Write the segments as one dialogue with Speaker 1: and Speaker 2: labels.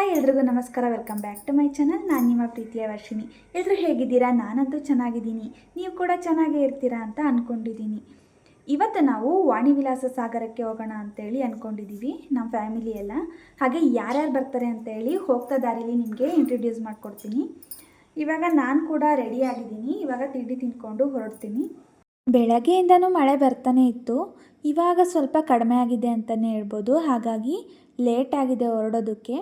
Speaker 1: Hi, ಎಲ್ರಿಗೂ ನಮಸ್ಕಾರ. Welcome back to my channel ನಾನು ನಿಮ್ಮ ಪ್ರೀತಿಯ ವರ್ಷಿಣಿ. ಎಲ್ಲರೂ ಹೇಗಿದ್ದೀರಾ? ನಾನಂತೂ ಚೆನ್ನಾಗಿದ್ದೀನಿ. ನೀವು ಕೂಡ ಚೆನ್ನಾಗೇ ಇರ್ತೀರಾ ಅಂತ ಅಂದ್ಕೊಂಡಿದ್ದೀನಿ ಇವತ್ತು ನಾವು ವಾಣಿ ವಿಲಾಸ ಸಾಗರಕ್ಕೆ ಹೋಗೋಣ ಅಂತೇಳಿ ಅಂದ್ಕೊಂಡಿದ್ದೀವಿ ನಮ್ಮ ಫ್ಯಾಮಿಲಿ ಎಲ್ಲ. ಹಾಗೆ ಯಾರ್ಯಾರು ಬರ್ತಾರೆ ಅಂತೇಳಿ ಹೋಗ್ತಾ ದಾರಿಲಿ ನಿಮಗೆ ಇಂಟ್ರೊಡ್ಯೂಸ್ ಮಾಡಿಕೊಡ್ತೀನಿ. ಇವಾಗ ನಾನು ಕೂಡ ರೆಡಿ ಆಗಿದ್ದೀನಿ. ಇವಾಗ ತಿಂಡಿ ತಿಂದ್ಕೊಂಡು ಹೊರಡ್ತೀನಿ. ಬೆಳಗ್ಗೆಯಿಂದನೂ ಮಳೆ ಬರ್ತಾನೆ ಇತ್ತು. ಇವಾಗ ಸ್ವಲ್ಪ ಕಡಿಮೆ ಆಗಿದೆ ಅಂತಲೇ ಹೇಳ್ಬೋದು. ಹಾಗಾಗಿ ಲೇಟ್ ಆಗಿದೆ ಹೊರಡೋದಕ್ಕೆ.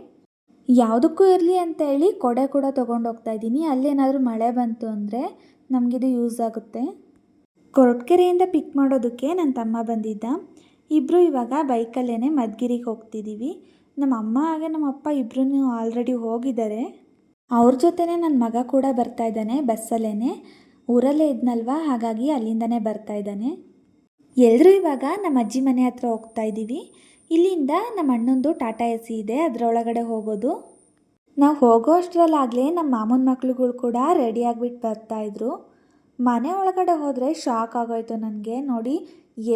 Speaker 1: ಯಾವುದಕ್ಕೂ ಇರಲಿ ಅಂತ ಹೇಳಿ ಕೊಡೆ ಕೂಡ ತೊಗೊಂಡು ಹೋಗ್ತಾ ಇದ್ದೀನಿ. ಅಲ್ಲೇನಾದರೂ ಮಳೆ ಬಂತು ಅಂದರೆ ನಮಗಿದು ಯೂಸ್ ಆಗುತ್ತೆ. ಕೊರಟ್ಕೆರೆಯಿಂದ ಪಿಕ್ ಮಾಡೋದಕ್ಕೆ ನನ್ನ ತಮ್ಮ ಬಂದಿದ್ದ. ಇಬ್ಬರು ಇವಾಗ ಬೈಕಲ್ಲೇ ಮದ್ಗಿರಿಗೆ ಹೋಗ್ತಿದ್ದೀವಿ ನಮ್ಮ ಅಮ್ಮ ಹಾಗೆ ನಮ್ಮ ಅಪ್ಪ ಇಬ್ಬರೂ ಆಲ್ರೆಡಿ ಹೋಗಿದ್ದಾರೆ. ಅವ್ರ ಜೊತೆನೇ ನನ್ನ ಮಗ ಕೂಡ ಬರ್ತಾ ಇದ್ದಾನೆ ಬಸ್ಸಲ್ಲೇ ಊರಲ್ಲೇ ಇದ್ನಲ್ವಾ? ಹಾಗಾಗಿ ಅಲ್ಲಿಂದನೇ ಬರ್ತಾ ಇದ್ದಾನೆ. ಎಲ್ಲರೂ ಇವಾಗ ನಮ್ಮ ಅಜ್ಜಿ ಮನೆ ಹತ್ರ ಹೋಗ್ತಾ ಇದ್ದೀವಿ. ಇಲ್ಲಿಂದ ನಮ್ಮ ಅಣ್ಣಂದು ಟಾಟಾ ಎ ಸಿ ಇದೆ, ಅದರೊಳಗಡೆ ಹೋಗೋದು. ನಾವು ಹೋಗೋ ಅಷ್ಟರಲ್ಲಾಗಲೇ ನಮ್ಮ ಮಾಮನ ಮಕ್ಳುಗಳು ಕೂಡ ರೆಡಿ ಆಗಿಬಿಟ್ಟು ಬರ್ತಾಯಿದ್ರು ಮನೆ ಒಳಗಡೆ ಹೋದರೆ ಶಾಕ್ ಆಗೋಯ್ತು ನನಗೆ. ನೋಡಿ,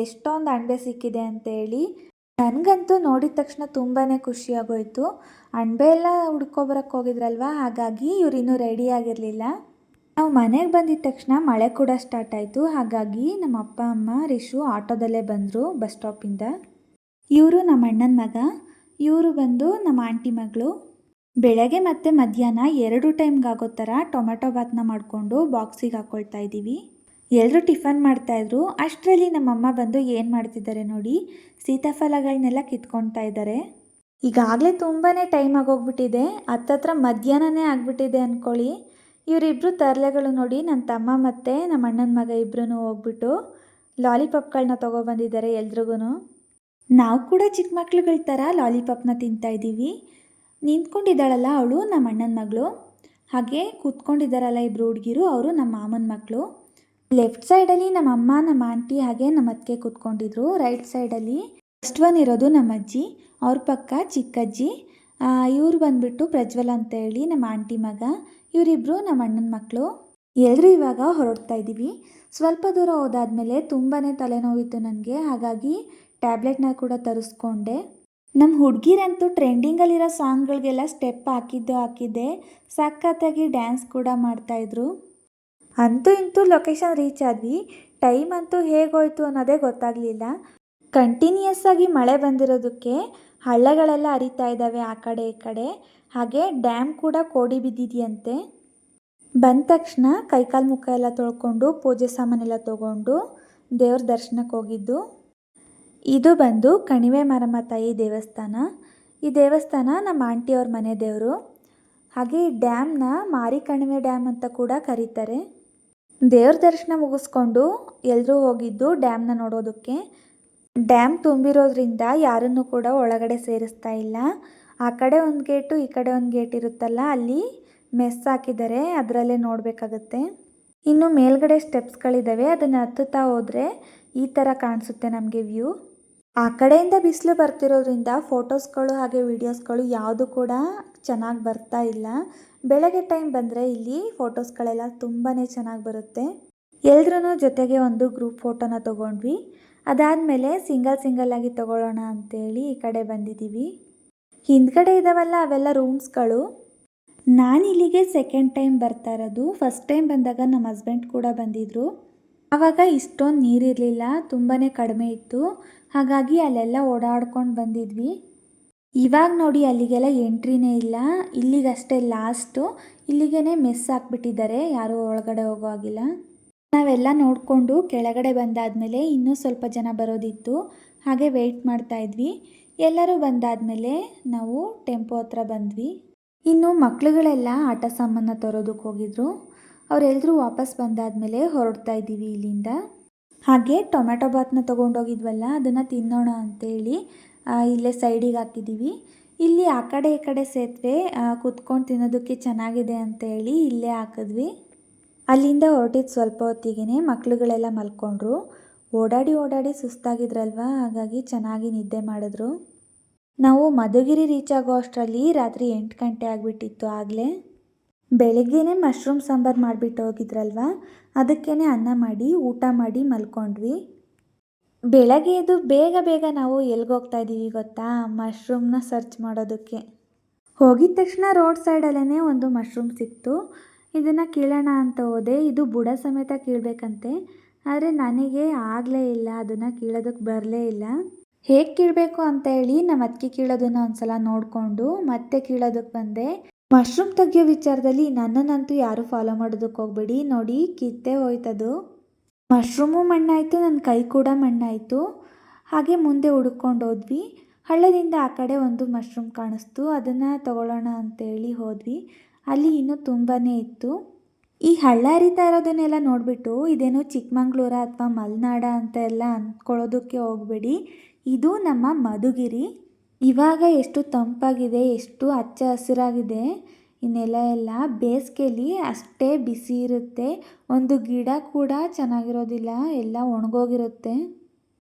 Speaker 1: ಎಷ್ಟೊಂದು ಅಂಡೆ ಸಿಕ್ಕಿದೆ ಅಂತೇಳಿ. ನನಗಂತೂ ನೋಡಿದ ತಕ್ಷಣ ತುಂಬಾ ಖುಷಿಯಾಗೋಯ್ತು ಅಣಬೆ ಎಲ್ಲ ಹುಡ್ಕೊಬರಕ್ಕೆ ಹೋಗಿದ್ರಲ್ವ? ಹಾಗಾಗಿ ಇವ್ರು ಇನ್ನೂ ರೆಡಿ ಆಗಿರಲಿಲ್ಲ. ನಾವು ಮನೆಗೆ ಬಂದಿದ ತಕ್ಷಣ ಮಳೆ ಕೂಡ ಸ್ಟಾರ್ಟ್ ಆಯಿತು. ಹಾಗಾಗಿ ನಮ್ಮ ಅಪ್ಪ ಅಮ್ಮ ರಿಶು ಆಟೋದಲ್ಲೇ ಬಂದರು, ಬಸ್ ಸ್ಟಾಪಿಂದ ಇವರು ನಮ್ಮ ಅಣ್ಣನ ಮಗ, ಇವರು ಬಂದು ನಮ್ಮ ಆಂಟಿ ಮಗಳು. ಬೆಳಗ್ಗೆ ಮತ್ತು ಮಧ್ಯಾಹ್ನ ಎರಡು ಟೈಮ್ಗೆ ಆಗೋ ಥರ ಟೊಮೆಟೊ ಭಾತ್ನ ಮಾಡಿಕೊಂಡು ಬಾಕ್ಸಿಗೆ ಹಾಕ್ಕೊಳ್ತಾ ಇದ್ದೀವಿ. ಎಲ್ಲರೂ ಟಿಫನ್ ಮಾಡ್ತಾಯಿದ್ರು ಅಷ್ಟರಲ್ಲಿ ನಮ್ಮಮ್ಮ ಬಂದು ಏನು ಮಾಡ್ತಿದ್ದಾರೆ ನೋಡಿ ಸೀತಾಫಲಗಳನ್ನೆಲ್ಲ ಕಿತ್ಕೊಳ್ತಾ ಇದ್ದಾರೆ. ಈಗಾಗಲೇ ತುಂಬಾ ಟೈಮ್ ಆಗೋಗ್ಬಿಟ್ಟಿದೆ. ಹತ್ತತ್ರ ಮಧ್ಯಾಹ್ನನೇ ಆಗಿಬಿಟ್ಟಿದೆ ಅಂದ್ಕೊಳ್ಳಿ ಇವರಿಬ್ಬರು ತರಲೆಗಳು ನೋಡಿ ನನ್ನ ತಮ್ಮ ಮತ್ತು ನಮ್ಮ ಅಣ್ಣನ ಮಗ ಇಬ್ಬರೂ ಹೋಗ್ಬಿಟ್ಟು ಲಾಲಿಪಾಪ್ಗಳನ್ನ ತೊಗೊಬಂದಿದ್ದಾರೆ ಎಲ್ರಿಗೂ ನಾವು ಕೂಡ ಚಿಕ್ಕ ಮಕ್ಳುಗಳ ಥರ ಲಾಲಿಪಾಪ್ನ ತಿಂತಾ ಇದ್ದೀವಿ. ನಿಂತ್ಕೊಂಡಿದ್ದಾಳಲ್ಲ ಅವಳು, ನಮ್ಮ ಅಣ್ಣನ ಮಗಳು. ಹಾಗೆ ಕೂತ್ಕೊಂಡಿದ್ದಾರಲ್ಲ ಇಬ್ಬರು ಹುಡುಗಿರು, ಅವರು ನಮ್ಮ ಮಾಮನ ಮಕ್ಕಳು. ಲೆಫ್ಟ್ ಸೈಡಲ್ಲಿ ನಮ್ಮ ಅಮ್ಮ, ನಮ್ಮ ಆಂಟಿ ಹಾಗೆ ನಮ್ಮ ಅತ್ತಿಗೆ ಕೂತ್ಕೊಂಡಿದ್ರು. ರೈಟ್ ಸೈಡಲ್ಲಿ ಫಸ್ಟ್ ಒನ್ ಇರೋದು ನಮ್ಮ ಅಜ್ಜಿ, ಅವ್ರ ಪಕ್ಕ ಚಿಕ್ಕಜ್ಜಿ. ಇವ್ರು ಬಂದ್ಬಿಟ್ಟು ಪ್ರಜ್ವಲ್ ಅಂತ ಹೇಳಿ ನಮ್ಮ ಆಂಟಿ ಮಗ ಇವರಿಬ್ಬರು ನಮ್ಮ ಅಣ್ಣನ ಮಕ್ಕಳು. ಎಲ್ಲರೂ ಇವಾಗ ಹೊರಡ್ತಾ ಇದ್ದೀವಿ. ಸ್ವಲ್ಪ ದೂರ ಹೋದಾದ್ಮೇಲೆ ತುಂಬಾ ತಲೆನೋವಿತ್ತು ನನಗೆ. ಹಾಗಾಗಿ ಟ್ಯಾಬ್ಲೆಟ್ನ ಕೂಡ ತರಿಸ್ಕೊಂಡೆ. ನಮ್ಮ ಹುಡುಗಿರಂತೂ ಟ್ರೆಂಡಿಂಗಲ್ಲಿರೋ ಸಾಂಗ್ಗಳಿಗೆಲ್ಲ ಸ್ಟೆಪ್ ಹಾಕಿದ್ದು ಹಾಕಿದ್ದೆ. ಸಖತ್ತಾಗಿ ಡ್ಯಾನ್ಸ್ ಕೂಡ ಮಾಡ್ತಾಯಿದ್ರು ಅಂತೂ ಇಂತೂ ಲೊಕೇಶನ್ ರೀಚ್ ಆದ್ವಿ. ಟೈಮ್ ಅಂತೂ ಹೇಗೋಯ್ತು ಅನ್ನೋದೇ ಗೊತ್ತಾಗಲಿಲ್ಲ. ಕಂಟಿನ್ಯೂಸ್ ಆಗಿ ಮಳೆ ಬಂದಿರೋದಕ್ಕೆ ಹಳ್ಳಗಳೆಲ್ಲ ಅರಿತಾ ಇದ್ದಾವೆ ಆ ಕಡೆ ಈ ಕಡೆ. ಹಾಗೆ ಡ್ಯಾಮ್ ಕೂಡ ಕೋಡಿ ಬಿದ್ದಿದೆಯಂತೆ. ಬಂದ ತಕ್ಷಣ ಕೈಕಾಲು ಮುಖ ಎಲ್ಲ ತೊಳ್ಕೊಂಡು ಪೂಜೆ ಸಾಮಾನೆಲ್ಲ ತೊಗೊಂಡು ದೇವ್ರ ದರ್ಶನಕ್ಕೆ ಹೋಗಿದ್ದು ಇದು ಬಂದು ಕಣಿವೆ ಮಾರಮ್ಮ ತಾಯಿ ದೇವಸ್ಥಾನ. ಈ ದೇವಸ್ಥಾನ ನಮ್ಮ ಆಂಟಿಯವ್ರ ಮನೆ ದೇವರು. ಹಾಗೆ ಈ ಡ್ಯಾಮ್ನ ಮಾರಿ ಕಣಿವೆ ಡ್ಯಾಮ್ ಅಂತ ಕೂಡ ಕರೀತಾರೆ. ದೇವ್ರ ದರ್ಶನ ಮುಗಿಸ್ಕೊಂಡು ಎಲ್ಲರೂ ಹೋಗಿದ್ದು ಡ್ಯಾಮ್ನ ನೋಡೋದಕ್ಕೆ. ಡ್ಯಾಮ್ ತುಂಬಿರೋದ್ರಿಂದ ಯಾರನ್ನು ಕೂಡ ಒಳಗಡೆ ಸೇರಿಸ್ತಾ ಇಲ್ಲ. ಆ ಕಡೆ ಒಂದು ಗೇಟು, ಈ ಕಡೆ ಒಂದು ಗೇಟ್ ಇರುತ್ತಲ್ಲ, ಅಲ್ಲಿ ಮೆಸ್ ಹಾಕಿದ್ದಾರೆ, ಅದರಲ್ಲೇ ನೋಡಬೇಕಾಗುತ್ತೆ. ಇನ್ನು ಮೇಲ್ಗಡೆ ಸ್ಟೆಪ್ಸ್ಗಳಿದ್ದಾವೆ ಅದನ್ನು ಹತ್ತುತ್ತಾ ಹೋದರೆ ಈ ಥರ ಕಾಣಿಸುತ್ತೆ ನಮಗೆ ವ್ಯೂ. ಆ ಕಡೆಯಿಂದ ಬಿಸಿಲು ಬರ್ತಿರೋದ್ರಿಂದ ಫೋಟೋಸ್ಗಳು ಹಾಗೆ ವೀಡಿಯೋಸ್ಗಳು ಯಾವುದು ಕೂಡ ಚೆನ್ನಾಗಿ ಬರ್ತಾ ಇಲ್ಲ. ಬೆಳಗ್ಗೆ ಟೈಮ್ ಬಂದರೆ ಇಲ್ಲಿ ಫೋಟೋಸ್ಗಳೆಲ್ಲ ತುಂಬಾ ಚೆನ್ನಾಗಿ ಬರುತ್ತೆ. ಎಲ್ರೂ ಜೊತೆಗೆ ಒಂದು ಗ್ರೂಪ್ ಫೋಟೋನ ತೊಗೊಂಡ್ವಿ. ಅದಾದಮೇಲೆ ಸಿಂಗಲ್ ಸಿಂಗಲ್ ಆಗಿ ತೊಗೊಳ್ಳೋಣ ಅಂತೇಳಿ ಈ ಕಡೆ ಬಂದಿದ್ದೀವಿ ಹಿಂದ್ಗಡೆ ಇದ್ದಾವಲ್ಲ ಅವೆಲ್ಲ ರೂಮ್ಸ್ಗಳು. ನಾನು ಇಲ್ಲಿಗೆ ಸೆಕೆಂಡ್ ಟೈಮ್ ಬರ್ತಾ ಇರೋದು. ಫಸ್ಟ್ ಟೈಮ್ ಬಂದಾಗ ನಮ್ಮ ಹಸ್ಬೆಂಡ್ ಕೂಡ ಬಂದಿದ್ದರು ಆವಾಗ ಇಷ್ಟೊಂದು ನೀರಿರಲಿಲ್ಲ ತುಂಬಾ ಕಡಿಮೆ ಇತ್ತು. ಹಾಗಾಗಿ ಅಲ್ಲೆಲ್ಲ ಓಡಾಡ್ಕೊಂಡು ಬಂದಿದ್ವಿ. ಇವಾಗ ನೋಡಿ ಅಲ್ಲಿಗೆಲ್ಲ ಎಂಟ್ರಿನೇ ಇಲ್ಲ. ಇಲ್ಲಿಗಷ್ಟೇ ಲಾಸ್ಟು ಇಲ್ಲಿಗೇ ಮೆಸ್ ಹಾಕ್ಬಿಟ್ಟಿದ್ದಾರೆ. ಯಾರೂ ಒಳಗಡೆ ಹೋಗೋ ಆಗಿಲ್ಲ ನಾವೆಲ್ಲ ನೋಡಿಕೊಂಡು ಕೆಳಗಡೆ ಬಂದಾದಮೇಲೆ ಇನ್ನೂ ಸ್ವಲ್ಪ ಜನ ಬರೋದಿತ್ತು. ಹಾಗೆ ವೆಯ್ಟ್ ಮಾಡ್ತಾ ಇದ್ವಿ. ಎಲ್ಲರೂ ಬಂದಾದಮೇಲೆ ನಾವು ಟೆಂಪೋ ಹತ್ರ ಬಂದ್ವಿ. ಇನ್ನು ಮಕ್ಕಳುಗಳೆಲ್ಲ ಆಟ ಸಾಮಾನ ತರೋದಕ್ಕೆ ಹೋಗಿದ್ರು. ಅವರೆಲ್ಲರೂ ವಾಪಸ್ ಬಂದಾದಮೇಲೆ ಹೊರಡ್ತಾ ಇದ್ದೀವಿ ಇಲ್ಲಿಂದ. ಹಾಗೆ ಟೊಮೆಟೊ ಬಾತ್ನ ತೊಗೊಂಡೋಗಿದ್ವಲ್ಲ, ಅದನ್ನು ತಿನ್ನೋಣ ಅಂತೇಳಿ ಇಲ್ಲೇ ಸೈಡಿಗೆ ಹಾಕಿದ್ದೀವಿ. ಇಲ್ಲಿ ಆ ಕಡೆ ಈ ಕಡೆ ಸೇತುವೆ ಕುತ್ಕೊಂಡು ತಿನ್ನೋದಕ್ಕೆ ಚೆನ್ನಾಗಿದೆ ಅಂತೇಳಿ ಇಲ್ಲೇ ಹಾಕಿದ್ವಿ. ಅಲ್ಲಿಂದ ಹೊರಟಿದ್ದು ಸ್ವಲ್ಪ ಹೊತ್ತಿಗೆ ಮಕ್ಳುಗಳೆಲ್ಲ ಮಲ್ಕೊಂಡ್ರು. ಓಡಾಡಿ ಓಡಾಡಿ ಸುಸ್ತಾಗಿದ್ರಲ್ವ, ಹಾಗಾಗಿ ಚೆನ್ನಾಗಿ ನಿದ್ದೆ ಮಾಡಿದ್ರು. ನಾವು ಮಧುಗಿರಿ ರೀಚ್ ಆಗೋ ಅಷ್ಟರಲ್ಲಿ ರಾತ್ರಿ ಎಂಟು ಗಂಟೆ ಆಗಿಬಿಟ್ಟಿತ್ತು ಆಗಲೇ. ಬೆಳಗ್ಗೆನೇ ಮಶ್ರೂಮ್ ಸಾಂಬಾರು ಮಾಡಿಬಿಟ್ಟು ಹೋಗಿದ್ರಲ್ವ? ಅದಕ್ಕೇ ಅನ್ನ ಮಾಡಿ, ಊಟ ಮಾಡಿ ಮಲ್ಕೊಂಡ್ವಿ. ಬೆಳಗ್ಗೆ ಎದ್ದು ಬೇಗ ಬೇಗ ನಾವು ಎಲ್ಲಿಗೆ ಹೋಗ್ತಾ ಇದ್ದೀವಿ ಗೊತ್ತಾ? ಮಶ್ರೂಮ್ನ ಸರ್ಚ್ ಮಾಡೋದಕ್ಕೆ. ಹೋಗಿದ ತಕ್ಷಣ ರೋಡ್ ಸೈಡಲ್ಲೇ ಒಂದು ಮಶ್ರೂಮ್ ಸಿಕ್ತು. ಇದನ್ನು ಕೀಳೋಣ ಅಂತ ಹೋದೆ. ಇದು ಬುಡ ಸಮೇತ ಕೀಳಬೇಕಂತೆ. ಆದರೆ ನನಗೆ ಆಗಲೇ ಇಲ್ಲ. ಅದನ್ನು ಕೀಳೋದಕ್ಕೆ ಬರಲೇ ಇಲ್ಲ. ಹೇಗೆ ಕೀಳಬೇಕು ಅಂತ ಹೇಳಿ ನಮ್ಮ ಅತ್ತಿಗೆ ಕೀಳೋದನ್ನು ಒಂದು ಸಲ ನೋಡಿಕೊಂಡು ಮತ್ತೆ ಕೀಳೋದಕ್ಕೆ ಬಂದೆ. ಮಶ್ರೂಮ್ ತೆಗಿಯೋ ವಿಚಾರದಲ್ಲಿ ನನ್ನನ್ನಂತೂ ಯಾರೂ ಫಾಲೋ ಮಾಡೋದಕ್ಕೆ ಹೋಗ್ಬೇಡಿ. ನೋಡಿ, ಕಿತ್ತೇ ಹೋಯ್ತದು. ಮಶ್ರೂಮು ಮಣ್ಣಾಯಿತು ನನ್ನ ಕೈ ಕೂಡ ಮಣ್ಣಾಯಿತು. ಹಾಗೆ ಮುಂದೆ ಹುಡುಕೊಂಡು ಹೋದ್ವಿ. ಹಳ್ಳದಿಂದ ಆ ಕಡೆ ಒಂದು ಮಶ್ರೂಮ್ ಕಾಣಿಸ್ತು. ಅದನ್ನು ತಗೊಳ್ಳೋಣ ಅಂತೇಳಿ ಹೋದ್ವಿ. ಅಲ್ಲಿ ಇನ್ನೂ ತುಂಬಾ ಇತ್ತು. ಈ ಹಳ್ಳ ಹರಿತಾ ಇರೋದನ್ನೆಲ್ಲ ನೋಡಿಬಿಟ್ಟು, ಇದೇನೋ ಚಿಕ್ಕಮಂಗ್ಳೂರ ಅಥವಾ ಮಲೆನಾಡ ಅಂತ ಎಲ್ಲ ಅಂದ್ಕೊಳ್ಳೋದಕ್ಕೆ ಹೋಗಬೇಡಿ. ಇದು ನಮ್ಮ ಮಧುಗಿರಿ. ಇವಾಗ ಎಷ್ಟು ತಂಪಾಗಿದೆ, ಎಷ್ಟು ಹಚ್ಚ ಹಸಿರಾಗಿದೆ ಈ ಎಲ್ಲ ಬೇಸಿಗೆಲಿ ಅಷ್ಟೇ ಬಿಸಿ ಇರುತ್ತೆ. ಒಂದು ಗಿಡ ಕೂಡ ಚೆನ್ನಾಗಿರೋದಿಲ್ಲ, ಎಲ್ಲ ಒಣಗೋಗಿರುತ್ತೆ.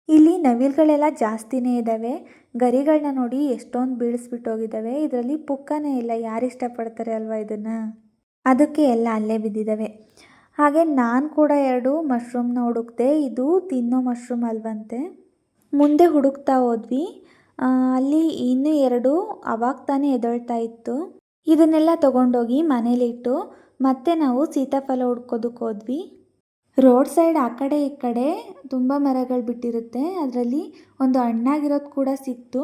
Speaker 1: ಇಲ್ಲಿ ನವಿಲುಗಳೆಲ್ಲ ಜಾಸ್ತಿನೇ ಇದ್ದಾವೆ ಗರಿಗಳನ್ನ ನೋಡಿ ಎಷ್ಟೊಂದು ಬೀಳಿಸ್ಬಿಟ್ಟು ಹೋಗಿದ್ದಾವೆ ಇದರಲ್ಲಿ ಪುಕ್ಕನೇ ಇಲ್ಲ, ಯಾರು ಇಷ್ಟಪಡ್ತಾರೆ ಅಲ್ವಾ ಇದನ್ನು? ಅದಕ್ಕೆ ಎಲ್ಲ ಅಲ್ಲೇ ಬಿದ್ದಿದ್ದಾವೆ ಹಾಗೆ ನಾನು ಕೂಡ ಎರಡು ಮಶ್ರೂಮ್ನ ಹುಡುಕ್ದೆ, ಇದು ತಿನ್ನೋ ಮಶ್ರೂಮ್ ಅಲ್ವಂತೆ. ಮುಂದೆ ಹುಡುಕ್ತಾ ಹೋದ್ವಿ. ಅಲ್ಲಿ ಇನ್ನು ಎರಡು ಅವಾಗ ತಾನೇ ಎದೊಳ್ತಾ ಇತ್ತು. ಇದನ್ನೆಲ್ಲ ತಗೊಂಡೋಗಿ ಮನೇಲಿಟ್ಟು ಮತ್ತೆ ನಾವು ಸೀತಾಫಲ ಹುಡ್ಕೋದಕ್ಕೆ ಹೋದ್ವಿ. ರೋಡ್ ಸೈಡ್ ಆ ಕಡೆ ಈ ಕಡೆ ತುಂಬ ಮರಗಳು ಬಿಟ್ಟಿರುತ್ತೆ. ಅದರಲ್ಲಿ ಒಂದು ಹಣ್ಣಾಗಿರೋದು ಕೂಡ ಸಿಕ್ತು.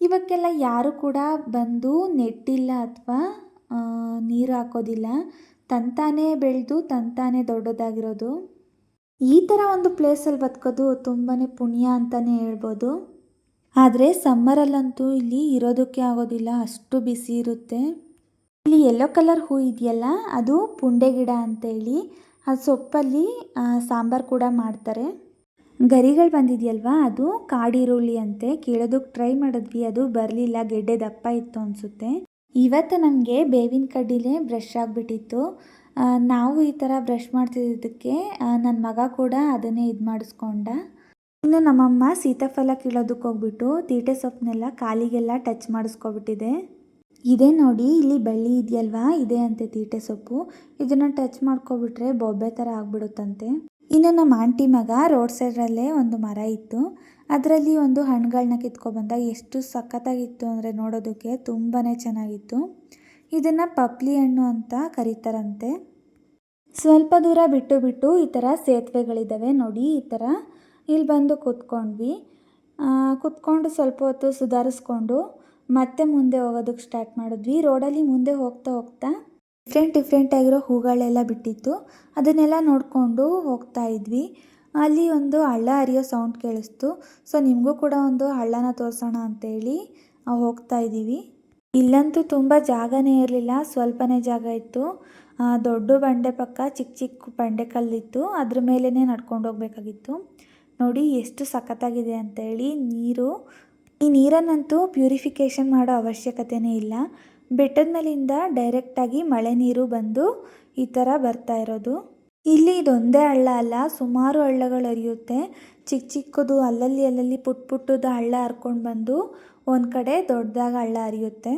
Speaker 1: ಇವಕ್ಕೆಲ್ಲ ಯಾರು ಕೂಡ ಬಂದು ನೆಟ್ಟಿಲ್ಲ ಅಥವಾ ನೀರು ಹಾಕೋದಿಲ್ಲ. ತಂತಾನೇ ಬೆಳೆದು ತಂತಾನೇ ದೊಡ್ಡದಾಗಿರೋದು. ಈ ಥರ ಒಂದು ಪ್ಲೇಸಲ್ಲಿ ಬದುಕೋದು ತುಂಬಾ ಪುಣ್ಯ ಅಂತಲೇ ಹೇಳ್ಬೋದು. ಆದರೆ ಸಮ್ಮರಲ್ಲಂತೂ ಇಲ್ಲಿ ಇರೋದಕ್ಕೆ ಆಗೋದಿಲ್ಲ, ಅಷ್ಟು ಬಿಸಿ ಇರುತ್ತೆ. ಇಲ್ಲಿ ಯೆಲ್ಲೋ ಕಲರ್ ಹೂ ಇದೆಯಲ್ಲ, ಅದು ಪುಂಡೆ ಗಿಡ ಅಂತೇಳಿ. ಆ ಸೊಪ್ಪಲ್ಲಿ ಸಾಂಬಾರು ಕೂಡ ಮಾಡ್ತಾರೆ. ಗರಿಗಳು ಬಂದಿದೆಯಲ್ವಾ, ಅದು ಕಾಡಿರುಳ್ಳಿ ಅಂತೆ. ಕೇಳೋದಕ್ಕೆ ಟ್ರೈ ಮಾಡಿದ್ವಿ, ಅದು ಬರಲಿಲ್ಲ, ಗೆಡ್ಡೆ ದಪ್ಪ ಇತ್ತು ಅನಿಸುತ್ತೆ. ಇವತ್ತು ನಮಗೆ ಬೇವಿನ ಕಡ್ಡಿಲೇ ಬ್ರಷ್ ಆಗಿಬಿಟ್ಟಿತ್ತು. ನಾವು ಈ ಥರ ಬ್ರಷ್ ಮಾಡ್ತಿದ್ದಕ್ಕೆ ನನ್ನ ಮಗ ಕೂಡ ಅದನ್ನೇ ಇದು ಮಾಡಿಸ್ಕೊಂಡ ಇನ್ನು ನಮ್ಮಮ್ಮ ಸೀತಾಫಲ ಕೀಳೋದಕ್ಕೆ ಹೋಗ್ಬಿಟ್ಟು ತೀಟೆ ಸೊಪ್ಪನ್ನೆಲ್ಲ ಕಾಲಿಗೆಲ್ಲ ಟಚ್ ಮಾಡಿಸ್ಕೊಬಿಟ್ಟಿದೆ. ಇದೇ ನೋಡಿ, ಇಲ್ಲಿ ಬಳ್ಳಿ ಇದೆಯಲ್ವಾ? ಇದೆ ಅಂತೆ ತೀಟೆ ಸೊಪ್ಪು. ಇದನ್ನು ಟಚ್ ಮಾಡ್ಕೊಬಿಟ್ರೆ ಬೊಬ್ಬೆ ಥರ ಆಗ್ಬಿಡುತ್ತಂತೆ. ಇನ್ನು ನಮ್ಮ ಆಂಟಿ ಮಗ ರೋಡ್ ಸೈಡಲ್ಲೇ ಒಂದು ಮರ ಇತ್ತು. ಅದರಲ್ಲಿ ಒಂದು ಹಣ್ಣುಗಳನ್ನ ಕಿತ್ಕೊಬಂದಾಗ ಎಷ್ಟು ಸಖತ್ತಾಗಿತ್ತು ಅಂದರೆ ನೋಡೋದಕ್ಕೆ ತುಂಬಾ ಚೆನ್ನಾಗಿತ್ತು. ಇದನ್ನು ಪಪ್ಲಿ ಹಣ್ಣು ಅಂತ ಕರೀತಾರಂತೆ. ಸ್ವಲ್ಪ ದೂರ ಬಿಟ್ಟು ಬಿಟ್ಟು ಈ ಥರ ಸೇತುವೆಗಳಿದ್ದಾವೆ ನೋಡಿ, ಈ ಥರ ಇಲ್ಲಿ ಬಂದು ಕೂತ್ಕೊಂಡ್ವಿ. ಕೂತ್ಕೊಂಡು ಸ್ವಲ್ಪ ಹೊತ್ತು ಸುಧಾರಿಸ್ಕೊಂಡು ಮತ್ತೆ ಮುಂದೆ ಹೋಗೋದಕ್ಕೆ ಸ್ಟಾರ್ಟ್ ಮಾಡಿದ್ವಿ. ರೋಡಲ್ಲಿ ಮುಂದೆ ಹೋಗ್ತಾ ಹೋಗ್ತಾ ಡಿಫ್ರೆಂಟ್ ಡಿಫ್ರೆಂಟ್ ಆಗಿರೋ ಹೂಗಳೆಲ್ಲ ಬಿಟ್ಟಿತ್ತು. ಅದನ್ನೆಲ್ಲ ನೋಡಿಕೊಂಡು ಹೋಗ್ತಾ ಇದ್ವಿ. ಅಲ್ಲಿ ಒಂದು ಹಳ್ಳ ಹರಿಯೋ ಸೌಂಡ್ ಕೇಳಿಸ್ತು. ಸೊ ನಿಮಗೂ ಕೂಡ ಒಂದು ಹಳ್ಳನ ತೋರಿಸೋಣ ಅಂತೇಳಿ ಹೋಗ್ತಾ ಇದ್ದೀವಿ. ಇಲ್ಲಂತೂ ತುಂಬ ಜಾಗನೇ ಇರಲಿಲ್ಲ. ಸ್ವಲ್ಪನೇ ಜಾಗ ಇತ್ತು. ದೊಡ್ಡ ಬಂಡೆ ಪಕ್ಕ ಚಿಕ್ಕ ಚಿಕ್ಕ ಬಂಡೆ ಕಲ್ಲಿತ್ತು. ಅದ್ರ ಮೇಲೇ ನಡ್ಕೊಂಡು ಹೋಗ್ಬೇಕಾಗಿತ್ತು. ನೋಡಿ ಎಷ್ಟು ಸಖತ್ತಾಗಿದೆ ಅಂತೇಳಿ ನೀರು. ಈ ನೀರನ್ನಂತೂ ಪ್ಯೂರಿಫಿಕೇಷನ್ ಮಾಡೋ ಅವಶ್ಯಕತೆನೇ ಇಲ್ಲ. ಬೆಟ್ಟದ ಮೇಲಿಂದ ಡೈರೆಕ್ಟಾಗಿ ಮಳೆ ನೀರು ಬಂದು ಈ ಥರ ಬರ್ತಾ ಇರೋದು. ಇಲ್ಲಿ ಇದೊಂದೇ ಹಳ್ಳ ಅಲ್ಲ, ಸುಮಾರು ಹಳ್ಳಗಳು ಹರಿಯುತ್ತೆ. ಚಿಕ್ಕ ಚಿಕ್ಕದು, ಅಲ್ಲಲ್ಲಿ ಅಲ್ಲಲ್ಲಿ ಪುಟ್ ಪುಟ್ಟದ ಹಳ್ಳ ಹರ್ಕೊಂಡು ಬಂದು ಒಂದು ಕಡೆ ದೊಡ್ಡದಾಗ ಹಳ್ಳ ಹರಿಯುತ್ತೆ.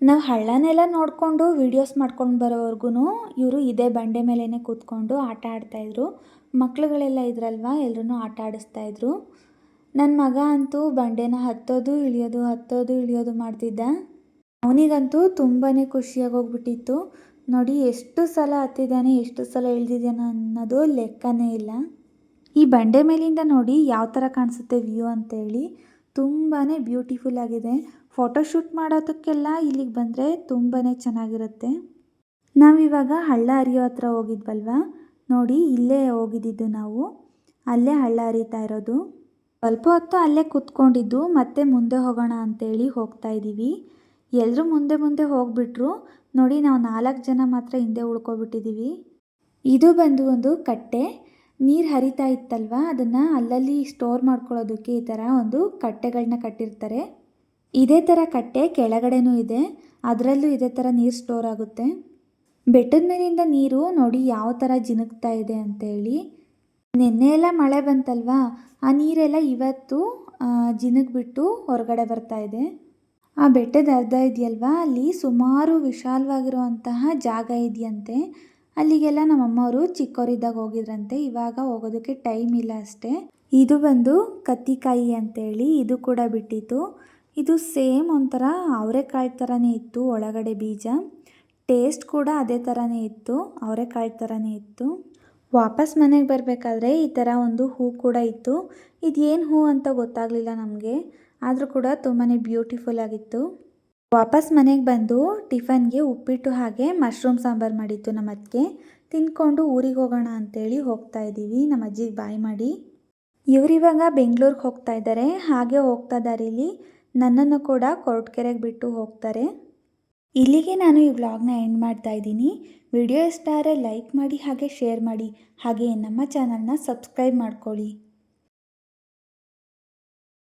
Speaker 1: ನಾವು ಹಳ್ಳನೆಲ್ಲ ನೋಡಿಕೊಂಡು ವೀಡಿಯೋಸ್ ಮಾಡ್ಕೊಂಡು ಬರೋವರೆಗೂ ಇವರು ಇದೇ ಬಂಡೆ ಮೇಲೇ ಕೂತ್ಕೊಂಡು ಆಟ ಆಡ್ತಾಯಿದ್ರು ಮಕ್ಳುಗಳೆಲ್ಲ ಇದ್ರಲ್ವಾ? ಎಲ್ಲರೂ ಆಟ ಆಡಿಸ್ತಾ ಇದ್ರು. ನನ್ನ ಮಗ ಅಂತೂ ಬಂಡೆನ ಹತ್ತೋದು, ಇಳಿಯೋದು ಹತ್ತೋದು, ಇಳಿಯೋದು ಮಾಡ್ತಿದ್ದ. ಅವನಿಗಂತೂ ತುಂಬಾ ಖುಷಿಯಾಗಿ ಹೋಗ್ಬಿಟ್ಟಿತ್ತು ನೋಡಿ, ಎಷ್ಟು ಸಲ ಹತ್ತಿದ್ದಾನೆ, ಎಷ್ಟು ಸಲ ಇಳಿದಿದ್ದಾನೆ ಅನ್ನೋದು ಲೆಕ್ಕನೇ ಇಲ್ಲ. ಈ ಬಂಡೆ ಮೇಲಿಂದ ನೋಡಿ ಯಾವ ಥರ ಕಾಣಿಸುತ್ತೆ ವ್ಯೂ ಅಂತೇಳಿ ತುಂಬಾ ಬ್ಯೂಟಿಫುಲ್ ಆಗಿದೆ. ಫೋಟೋಶೂಟ್ ಮಾಡೋದಕ್ಕೆಲ್ಲ ಇಲ್ಲಿಗೆ ಬಂದರೆ ತುಂಬಾ ಚೆನ್ನಾಗಿರುತ್ತೆ. ನಾವಿವಾಗ ಹಳ್ಳ ಹರಿಯೋ ಹತ್ರ ಹೋಗಿದ್ವಲ್ವ? ನೋಡಿ, ಇಲ್ಲೇ ಹೋಗಿದ್ದಿದ್ದು ನಾವು. ಅಲ್ಲೇ ಹಳ್ಳ ಹರಿತಾ ಇರೋದು. ಸ್ವಲ್ಪ ಹೊತ್ತು ಅಲ್ಲೇ ಕೂತ್ಕೊಂಡಿದ್ದು, ಮತ್ತೆ ಮುಂದೆ ಹೋಗೋಣ ಅಂತೇಳಿ ಹೋಗ್ತಾ ಇದ್ದೀವಿ. ಎಲ್ಲರೂ ಮುಂದೆ ಮುಂದೆ ಹೋಗ್ಬಿಟ್ರು. ನೋಡಿ, ನಾವು ನಾಲ್ಕು ಜನ ಮಾತ್ರ ಹಿಂದೆ ಉಳ್ಕೊಬಿಟ್ಟಿದ್ದೀವಿ. ಇದು ಬಂದು ಒಂದು ಕಟ್ಟೆ. ನೀರು ಹರಿತಾ ಇತ್ತಲ್ವ? ಅದನ್ನು ಅಲ್ಲಲ್ಲಿ ಸ್ಟೋರ್ ಮಾಡ್ಕೊಳ್ಳೋದಕ್ಕೆ ಈ ಥರ ಒಂದು ಕಟ್ಟೆಗಳನ್ನ ಕಟ್ಟಿರ್ತಾರೆ. ಇದೇ ಥರ ಕಟ್ಟೆ ಕೆಳಗಡೆನೂ ಇದೆ. ಅದರಲ್ಲೂ ಇದೇ ಥರ ನೀರು ಸ್ಟೋರ್ ಆಗುತ್ತೆ. ಬೆಟ್ಟದ ಮೇಲಿಂದ ನೀರು ನೋಡಿ ಯಾವ ಥರ ಜಿನುಗ್ತಾ ಇದೆ ಅಂತೇಳಿ. ನಿನ್ನೆ ಎಲ್ಲ ಮಳೆ ಬಂತಲ್ವಾ? ಆ ನೀರೆಲ್ಲ ಇವತ್ತು ಜಿನುಗ್ಬಿಟ್ಟು ಹೊರಗಡೆ ಬರ್ತಾ ಇದೆ. ಆ ಬೆಟ್ಟದ ಅರ್ಧ ಇದೆಯಲ್ವಾ? ಅಲ್ಲಿ ಸುಮಾರು ವಿಶಾಲವಾಗಿರುವಂತಹ ಜಾಗ ಇದೆಯಂತೆ. ಅಲ್ಲಿಗೆಲ್ಲ ನಮ್ಮಮ್ಮವರು ಚಿಕ್ಕವರಿದ್ದಾಗ ಹೋಗಿದ್ರಂತೆ. ಇವಾಗ ಹೋಗೋದಕ್ಕೆ ಟೈಮ್ ಇಲ್ಲ ಅಷ್ಟೇ. ಇದು ಬಂದು ಕತ್ತಿಕಾಯಿ ಅಂತೇಳಿ ಇದು ಕೂಡ ಬಿಟ್ಟಿತ್ತು. ಇದು ಸೇಮ್ ಒಂಥರ ಅವರೆಕಾಳು ಥರನೇ ಇತ್ತು ಒಳಗಡೆ ಬೀಜ. ಟೇಸ್ಟ್ ಕೂಡ ಅದೇ ಥರನೇ ಇತ್ತು, ಅವರೆಕಾಳು ಥರನೇ ಇತ್ತು. ವಾಪಸ್ ಮನೆಗೆ ಬರಬೇಕಾದ್ರೆ ಈ ಥರ ಒಂದು ಹೂ ಕೂಡ ಇತ್ತು. ಇದೇನು ಹೂ ಅಂತ ಗೊತ್ತಾಗಲಿಲ್ಲ ನಮಗೆ, ಆದರೂ ಕೂಡ ತುಂಬಾ ಬ್ಯೂಟಿಫುಲ್ ಆಗಿತ್ತು. ವಾಪಸ್ ಮನೆಗೆ ಬಂದು ಟಿಫನ್ಗೆ ಉಪ್ಪಿಟ್ಟು ಹಾಗೆ ಮಶ್ರೂಮ್ ಸಾಂಬಾರು ಮಾಡಿತ್ತು ನಮ್ಮ ಅತ್ತಿಗೆ ತಿಂದ್ಕೊಂಡು ಊರಿಗೆ ಹೋಗೋಣ ಅಂತೇಳಿ ಹೋಗ್ತಾ ಇದ್ದೀವಿ, ನಮ್ಮ ಅಜ್ಜಿಗೆ ಬಾಯ್ ಮಾಡಿ. ಇವರಿವಾಗ ಬೆಂಗಳೂರಿಗೆ ಹೋಗ್ತಾ ಇದ್ದಾರೆ ಹಾಗೆ ಹೋಗ್ತಾ ದಾರಿಲಿ ನನ್ನನ್ನು ಕೂಡ ಕೊರಟಗೆರೆಗೆ ಬಿಟ್ಟು ಹೋಗ್ತಾರೆ. ಇಲ್ಲಿಗೆ ನಾನು ಈ ವ್ಲಾಗ್ನ ಎಂಡ್ ಮಾಡ್ತಾ ಇದ್ದೀನಿ. ವಿಡಿಯೋ ಇಷ್ಟ ಆದರೆ ಲೈಕ್ ಮಾಡಿ ಹಾಗೆ ಶೇರ್ ಮಾಡಿ. ಹಾಗೆ ನಮ್ಮ ಚಾನಲ್ನ ಸಬ್ಸ್ಕ್ರೈಬ್ ಮಾಡ್ಕೊಳ್ಳಿ.